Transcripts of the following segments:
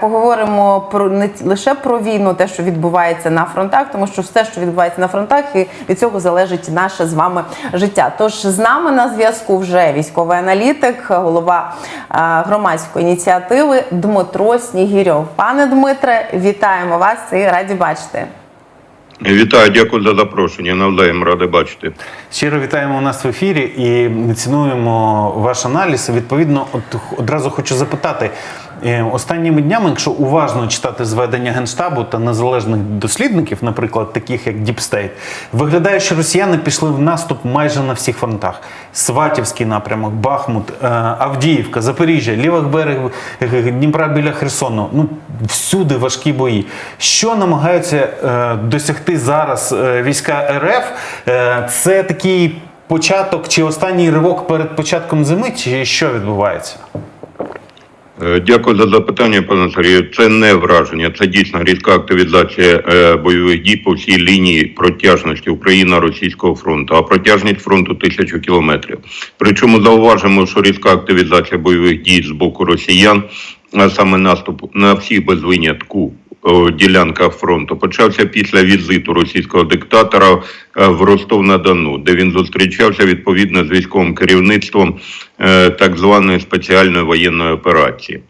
Поговоримо про не лише про війну, те, що відбувається на фронтах, тому що все, що відбувається на фронтах, і від цього залежить наше з вами життя. Тож з нами на зв'язку вже військовий аналітик, голова е, громадської ініціативи Дмитро Снігірьов. Пане Дмитре, вітаємо вас і раді бачити. Вітаю, дякую за запрошення. Навзаєм радий бачити. Щиро вітаємо у нас в ефірі і цінуємо ваш аналіз. Відповідно, от одразу хочу запитати. Е, Останніми днями, якщо уважно читати зведення генштабу та незалежних дослідників, наприклад, таких як State, виглядає, що росіяни пішли в наступ майже на всіх фронтах: Сватівський напрямок, Бахмут, е, Авдіївка, Запоріжжя, лівий берег е, Дніпра біля Херсону. Ну всюди важкі бої. Що намагаються досягти зараз війська РФ? Це такий початок чи останній ривок перед початком зими, чи що відбувається? Е, Дякую за запитання, пане Сергію. Це не враження, це дійсно різка активізація е, бойових дій по всій лінії протяжності Україна-Російського фронту, а протяжність фронту тисячу кілометрів. Причому зауважимо, що різка активізація бойових дій з боку росіян, а саме наступ на всіх без винятку ділянках фронту почався після візиту російського диктатора е, в Ростов-на-Дону, де він зустрічався відповідно з військовим керівництвом е, так званої спеціальної воєнної операції.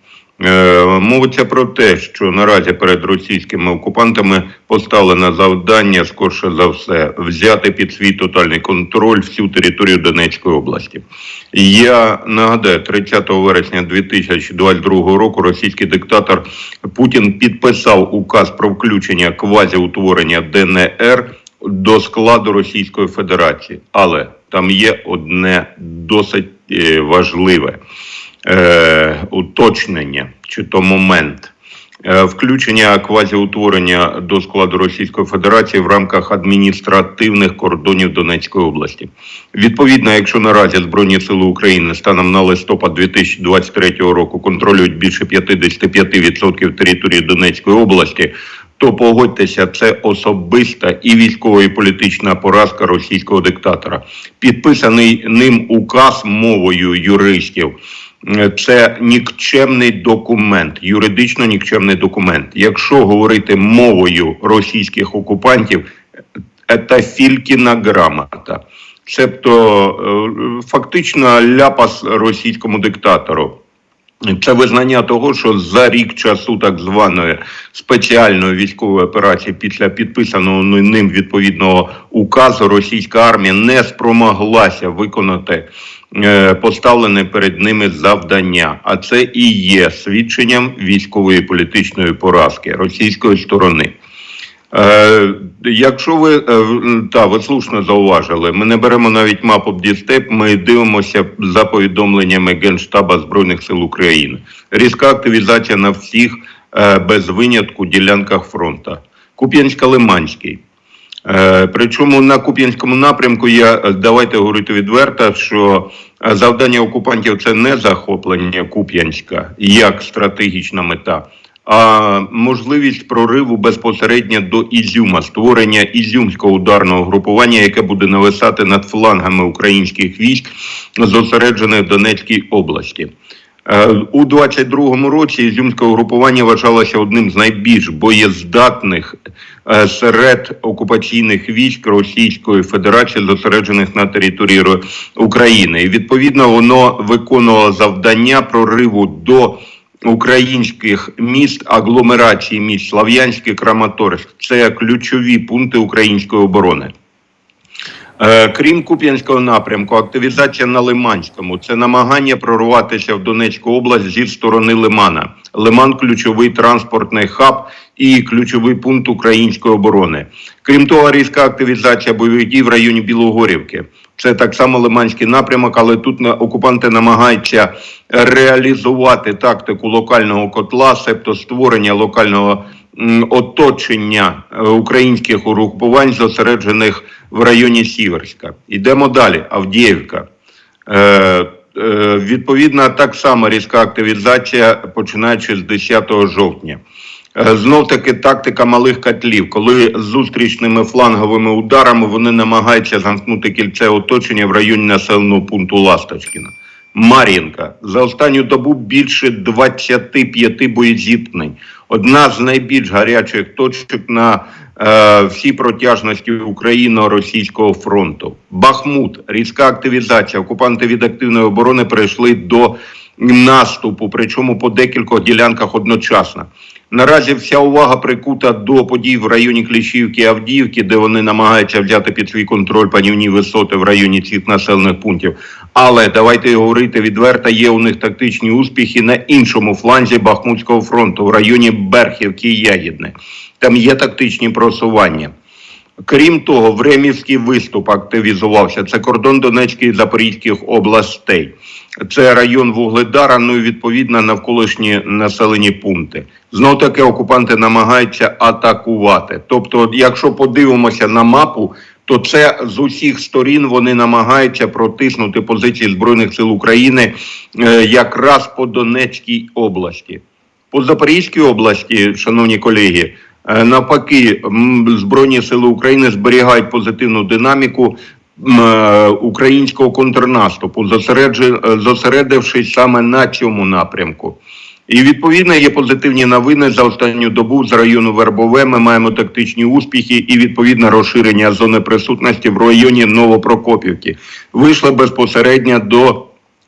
Е, Мовиться про те, що наразі перед російськими окупантами поставлено завдання, скорше за все, взяти під свій тотальний контроль всю територію Донецької області. Я нагадаю, 30 вересня 2022 року російський диктатор Путін підписав указ про включення квазіутворення ДНР до складу Російської Федерації, але там є одне досить е, важливе е, уточнення чи то момент. Е, Включення квазіутворення до складу Російської Федерації в рамках адміністративних кордонів Донецької області. Відповідно, якщо наразі Збройні Сили України станом на листопад 2023 року контролюють більше 55% території Донецької області, то погодьтеся, це особиста і військова і політична поразка російського диктатора. Підписаний ним указ мовою юристів. Е, Це нікчемний документ, юридично нікчемний документ. Якщо говорити мовою російських окупантів, це фількіна грамота. Себто е, фактично ляпас російському диктатору. Це визнання того, що за рік часу так званої спеціальної військової операції після підписаного ним відповідного указу російська армія не спромоглася виконати е, поставлене перед ними завдання. А це і є свідченням військової політичної поразки російської сторони. Е, якщо ви е, та ви слушно зауважили, ми не беремо навіть мапу Дістеп, ми дивимося за повідомленнями Генштаба Збройних сил України. Різка активізація на всіх е, без винятку ділянках фронту. Куп'янська-Лиманський. Е, Причому на Куп'янському напрямку я е, давайте говорити відверто, що е, завдання окупантів це не захоплення Куп'янська як стратегічна мета, а можливість прориву безпосередньо до Ізюма, створення ізюмського ударного групування, яке буде нависати над флангами українських військ, зосереджених в Донецькій області. Е, У 22-му році ізюмське угрупування вважалося одним з найбільш боєздатних е, серед окупаційних військ Російської Федерації, зосереджених на території України. І відповідно воно виконувало завдання прориву до українських міст, агломерації міст Слав'янське, Краматорськ. Це ключові пункти української оборони. Е, Крім Куп'янського напрямку, активізація на Лиманському це намагання прорватися в Донецьку область зі сторони Лимана. Лиман ключовий транспортний хаб і ключовий пункт української оборони. Крім того, різка активізація бойових дій в районі Білогорівки. Це так само Лиманський напрямок, але тут окупанти намагаються реалізувати тактику локального котла, себто створення локального оточення е, українських угрупувань, зосереджених в районі Сіверська. Йдемо далі. Авдіївка. Е, е, відповідно, так само різка активізація, починаючи з 10 жовтня. Знов таки тактика малих котлів, коли зустрічними фланговими ударами вони намагаються замкнути кільце оточення в районі населеного пункту Ласточкіна. Мар'їнка. За останню добу більше 25 боєзіткнень. Одна з найбільш гарячих точок на е, всій протяжності Україно-російського фронту. Бахмут, різка активізація. Окупанти від активної оборони перейшли до наступу, причому по декількох ділянках одночасно. Наразі вся увага прикута до подій в районі Кліщівки Авдіївки, де вони намагаються взяти під свій контроль панівні висоти в районі цих населених пунктів. Але давайте говорити відверто, є у них тактичні успіхи на іншому фланзі Бахмутського фронту, в районі Берхівки і Ягідне. Там є тактичні просування. Крім того, Времівський виступ активізувався. Це кордон Донецької і Запорізьких областей. Це район Вугледара, ну і відповідно навколишні населені пункти. Знов таки окупанти намагаються атакувати. Тобто, якщо подивимося на мапу, то це з усіх сторін вони намагаються протиснути позиції збройних сил України е, якраз по Донецькій області. По Запорізькій області, шановні колеги, е, навпаки, Збройні сили України зберігають позитивну динаміку е, українського контрнаступу, е, зосередившись саме на цьому напрямку. І відповідно є позитивні новини за останню добу з району Вербове. Ми маємо тактичні успіхи і відповідне розширення зони присутності в районі Новопрокопівки. Вийшли безпосередньо до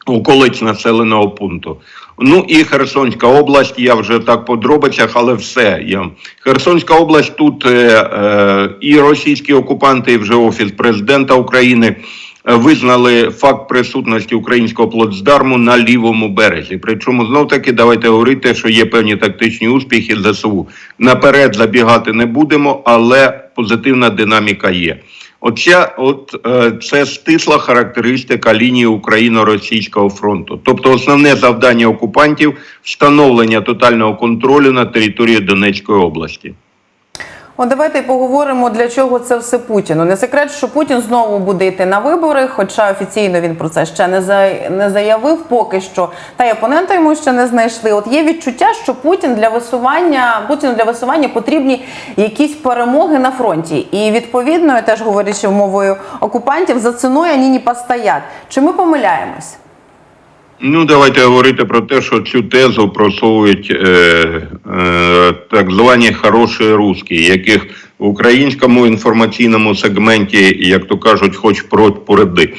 околиць населеного пункту. Ну і Херсонська область, я вже так по дробицях, але все. Я... Херсонська область тут е, е, і російські окупанти, і вже офіс президента України визнали факт присутності українського плацдарму на лівому березі. Причому знов таки давайте говорити, що є певні тактичні успіхи ЗСУ. Наперед забігати не будемо, але позитивна динаміка є. Оця, от е, це стисла характеристика лінії Україно-російського фронту. Тобто, основне завдання окупантів встановлення тотального контролю на території Донецької області. От давайте поговоримо, для чого це все Путіну. Не секрет, що Путін знову буде йти на вибори, хоча офіційно він про це ще не за- не заявив поки що. Та й опонента йому ще не знайшли. От є відчуття, що Путін для висування Путіну для висування потрібні якісь перемоги на фронті. І відповідно, я теж говорячи мовою окупантів, за ціною не постоять. Чи ми помиляємось? Ну, давайте говорити про те, що цю тезу просовують е, е, так звані хороші русські, яких в українському інформаційному сегменті, як то кажуть, хоч проть пореди.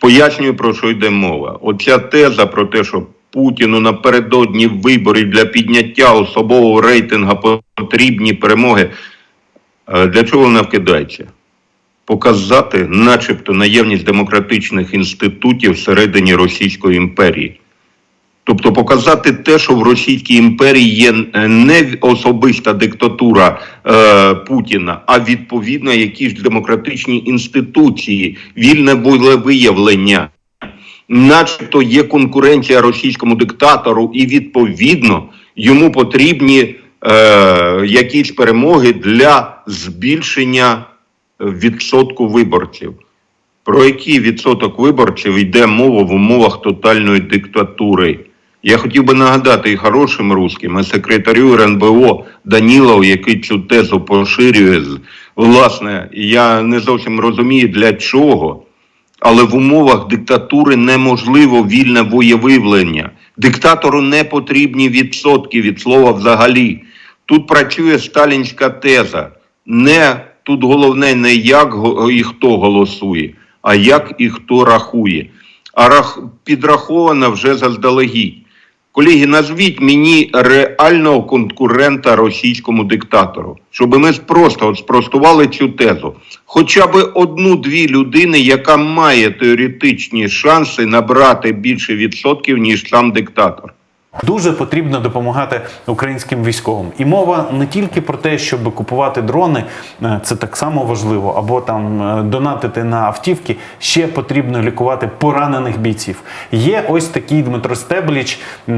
Пояснюю, про що йде мова. Оця теза про те, що Путіну напередодні виборів для підняття особового рейтингу потрібні перемоги. Е, Для чого вона вкидається? Показати, начебто, наявність демократичних інститутів всередині Російської імперії. Тобто показати те, що в Російській імперії є е, не особиста диктатура е, Путіна, а відповідно якісь демократичні інституції, вільне волевиявлення. Начебто є конкуренція російському диктатору, і відповідно йому потрібні е, якісь перемоги для збільшення відсотку виборців. Про який відсоток виборців йде мова в умовах тотальної диктатури? Я хотів би нагадати і хорошим русським, і секретарю РНБО Данілов, який цю тезу поширює. Власне, я не зовсім розумію для чого, але в умовах диктатури неможливо вільне воєвиявлення. Диктатору не потрібні відсотки від слова взагалі. Тут працює сталінська теза. Не тут головне не як і хто голосує, а як і хто рахує. А рах, підраховано вже заздалегідь. Колеги, назвіть мені реального конкурента російському диктатору, щоб ми просто от спростували цю тезу. Хоча б одну-дві людини, яка має теоретичні шанси набрати більше відсотків, ніж сам диктатор. Дуже потрібно допомагати українським військовим. І мова не тільки про те, щоб купувати дрони, е, це так само важливо, або там е, донатити на автівки. Ще потрібно лікувати поранених бійців. Є ось такий Дмитро Стебліч, е,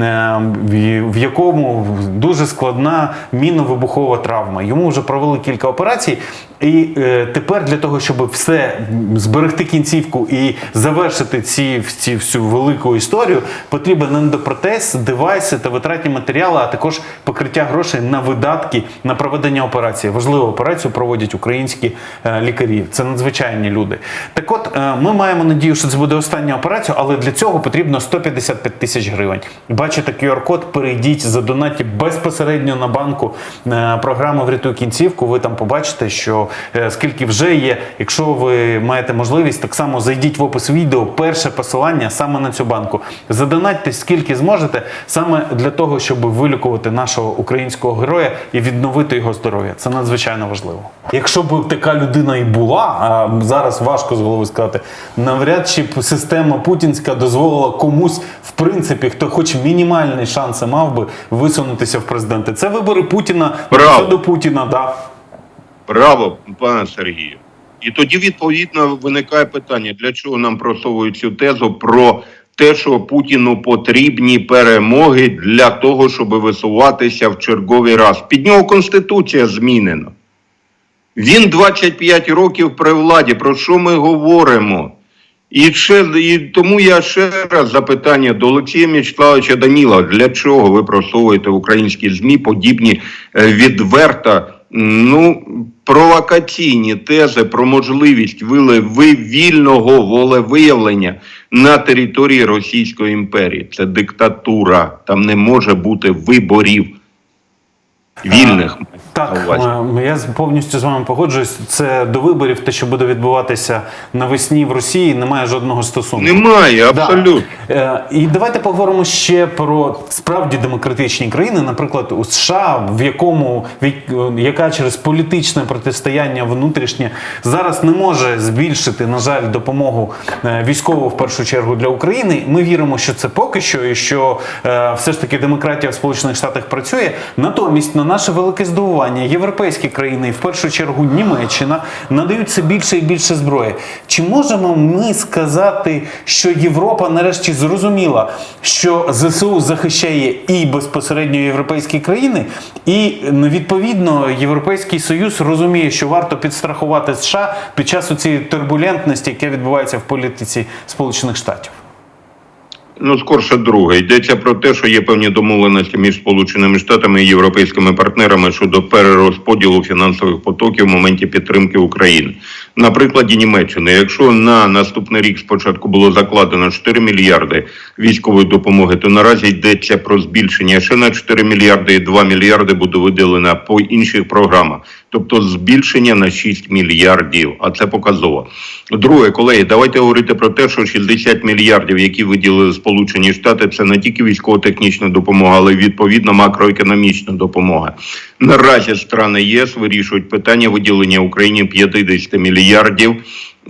в- якому дуже складна мінно-вибухова травма. Йому вже провели кілька операцій, і тепер для того, щоб все зберегти кінцівку і завершити ці, ці всю велику історію, потрібен ендопротез, девайс, девайси та витратні матеріали, а також покриття грошей на видатки на проведення операції. Важливу операцію проводять українські е, лікарі. Це надзвичайні люди. Так от е, ми маємо надію, що це буде остання операція, але для цього потрібно 155 тисяч гривень. Бачите QR-код, перейдіть, задонатьте безпосередньо на банку е, програми Врятуй кінцівку. Ви там побачите, що скільки вже є. Якщо ви маєте можливість, так само зайдіть в опис відео. Перше посилання саме на цю банку. Задонатьте скільки зможете, саме для того, щоб вилікувати нашого українського героя і відновити його здоров'я. Це надзвичайно важливо. Якщо б така людина і була, а зараз важко з голови сказати, навряд чи б система путінська дозволила комусь, в принципі, хто хоч мінімальні шанси мав би висунутися в президенти. Це вибори Путіна, Браво. до Путіна, да. Браво, пане Сергію. І тоді відповідно виникає питання, для чого нам просовують цю тезу про те, що Путіну потрібні перемоги для того, щоб висуватися в черговий раз. Під нього конституція змінена. Він 25 років при владі. Про що ми говоримо? І, ще, і тому я ще раз запитання до Олексія Мячеславовича Даніла: для чого ви просовуєте в українські ЗМІ подібні е, відверто ну, провокаційні тези про можливість вільного волевиявлення на території Російської імперії? Це диктатура, там не може бути виборів вільних. Так, е, я повністю з вами погоджуюсь. Це до виборів, те, що буде відбуватися навесні в Росії, немає жодного стосунку. Немає, абсолютно. Е, І давайте поговоримо ще про справді демократичні країни, наприклад, у США, в якому в- яка через політичне протистояння внутрішнє зараз не може збільшити, на жаль, допомогу е, військову в першу чергу для України. Ми віримо, що це поки що, і що е, все ж таки демократія в Сполучених Штатах працює. Натомість, на наше велике здивування, європейські країни, і в першу чергу Німеччина, надають все більше і більше зброї. Чи можемо ми сказати, що Європа нарешті зрозуміла, що ЗСУ захищає і безпосередньо європейські країни, і ну, відповідно Європейський Союз розуміє, що варто підстрахувати США під час цієї турбулентності, яка відбувається в політиці Сполучених Штатів. Ну, скорше друге. Йдеться про те, що є певні домовленості між Сполученими Штатами і європейськими партнерами щодо перерозподілу фінансових потоків в моменті підтримки України. На прикладі Німеччини, якщо на наступний рік спочатку було закладено 4 мільярди військової допомоги, то наразі йдеться про збільшення ще на 4 мільярди і 2 мільярди буде виділено по інших програмах. Тобто збільшення на 6 мільярдів, а це показово. Друге, колеги, давайте говорити про те, що 60 мільярдів, які виділили Сполучені Штати, це не тільки військово-технічна допомога, але й відповідно макроекономічна допомога. Наразі страни ЄС вирішують питання виділення Україні 50 мільярдів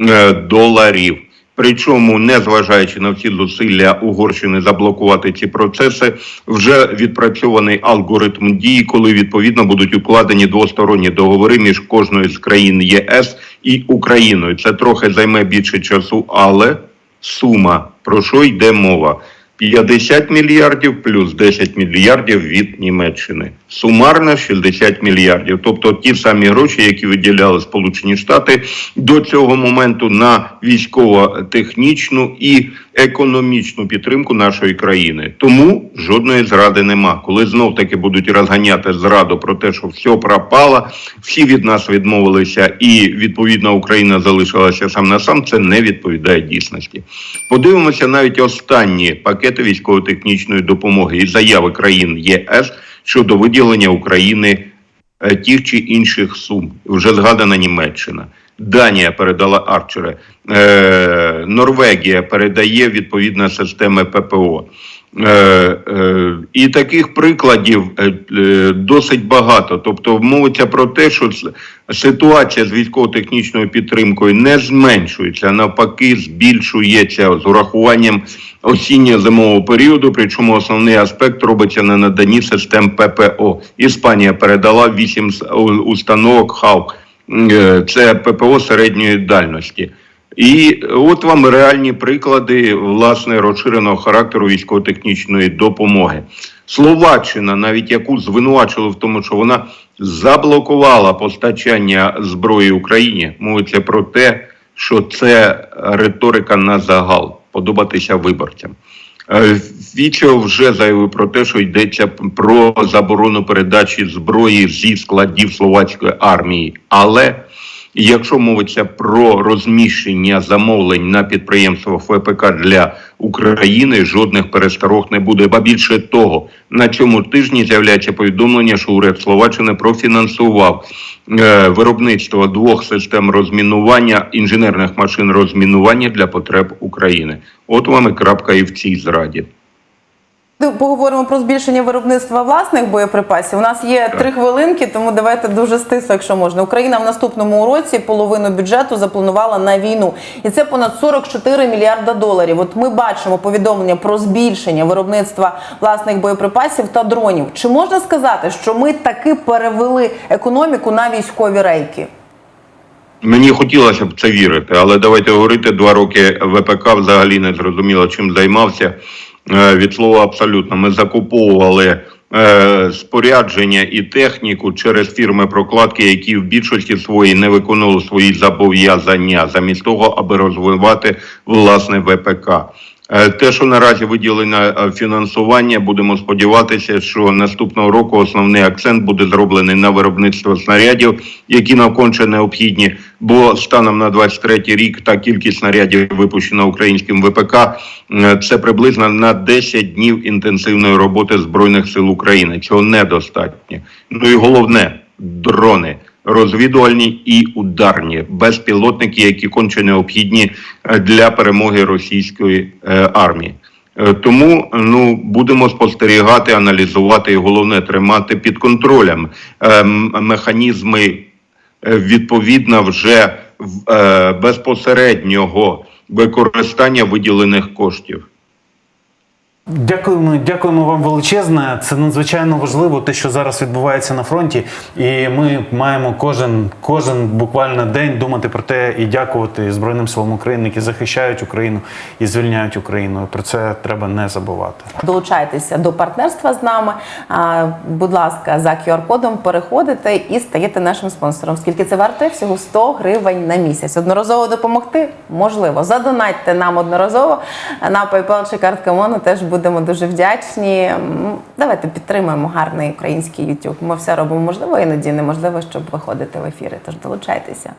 е, доларів. Причому, не зважаючи на всі зусилля Угорщини заблокувати ці процеси, вже відпрацьований алгоритм дії, коли відповідно будуть укладені двосторонні договори між кожною з країн ЄС і Україною. Це трохи займе більше часу, але сума про що йде мова? 50 мільярдів плюс 10 мільярдів від Німеччини. Сумарно 60 мільярдів. Тобто ті самі гроші, які виділяли Сполучені Штати до цього моменту на військово-технічну і економічну підтримку нашої країни. Тому жодної зради нема. Коли знов таки будуть розганяти зраду про те, що все пропало, всі від нас відмовилися, і відповідно Україна залишилася сам на сам. Це не відповідає дійсності. Подивимося навіть останні пакети військово-технічної допомоги і заяви країн ЄС щодо виділення України е, тих чи інших сум. Вже згадана Німеччина. Данія передала арчери, е, Норвегія передає відповідно системи ППО. Е, е, і таких прикладів е, е, досить багато. Тобто мовиться про те, що ситуація з військово-технічною підтримкою не зменшується, а навпаки, збільшується з урахуванням осінньо-зимового періоду. Причому основний аспект робиться на наданні систем ППО. Іспанія передала 8 установок ХАУК. Е, Це ППО середньої дальності. І от вам реальні приклади власне розширеного характеру військово-технічної допомоги. Словаччина, навіть яку звинувачили в тому, що вона заблокувала постачання зброї Україні, мовиться про те, що це риторика на загал, подобатися виборцям. Е, Вічо вже заявив про те, що йдеться про заборону передачі зброї зі складів словацької армії. Але якщо мовиться про розміщення замовлень на підприємствах ВПК для України, жодних пересторог не буде. Ба більше того, на цьому тижні з'являється повідомлення, що уряд Словаччини профінансував е, виробництво двох систем розмінування інженерних машин розмінування для потреб України. От вам і крапка і в цій зраді. Ну, Поговоримо про збільшення виробництва власних боєприпасів. У нас є три хвилинки, тому давайте дуже стисло, якщо можна. Україна в наступному році половину бюджету запланувала на війну, і це понад 44 мільярда доларів. От ми бачимо повідомлення про збільшення виробництва власних боєприпасів та дронів. Чи можна сказати, що ми таки перевели економіку на військові рейки? Мені хотілося б це вірити, але давайте говорити два роки ВПК взагалі не зрозуміло, чим займався. Е, Від слова абсолютно ми закуповували е, спорядження і техніку через фірми прокладки, які в більшості своїй не виконували свої зобов'язання, замість того, аби розвивати власне ВПК. Е, Те, що наразі виділено е, фінансування, будемо сподіватися, що наступного року основний акцент буде зроблений на виробництво снарядів, які нам конче необхідні. Бо станом на 23 рік та кількість снарядів, випущена українським ВПК, е, це приблизно на 10 днів інтенсивної роботи збройних сил України. Цього недостатньо. Ну і головне дрони розвідувальні і ударні безпілотники, які конче необхідні е, для перемоги російської е, армії. Е, Тому ну будемо спостерігати, аналізувати і головне тримати під контролем механізми відповідно вже безпосереднього використання виділених коштів. Дякуємо, дякуємо вам величезне. Це надзвичайно важливо, те, що зараз відбувається на фронті. І ми маємо кожен, кожен буквально день думати про те і дякувати Збройним силам України, які захищають Україну і звільняють Україну. Про це треба не забувати. Долучайтеся до партнерства з нами. Будь ласка, за QR-кодом переходите і стаєте нашим спонсором. Скільки це варте? Всього 100 гривень на місяць. Одноразово допомогти? Можливо. Задонатьте нам одноразово на PayPal чи картка Моно. Теж будемо дуже вдячні. Давайте підтримуємо гарний український YouTube. Ми все робимо можливо, іноді неможливо, щоб виходити в ефіри. Тож долучайтеся.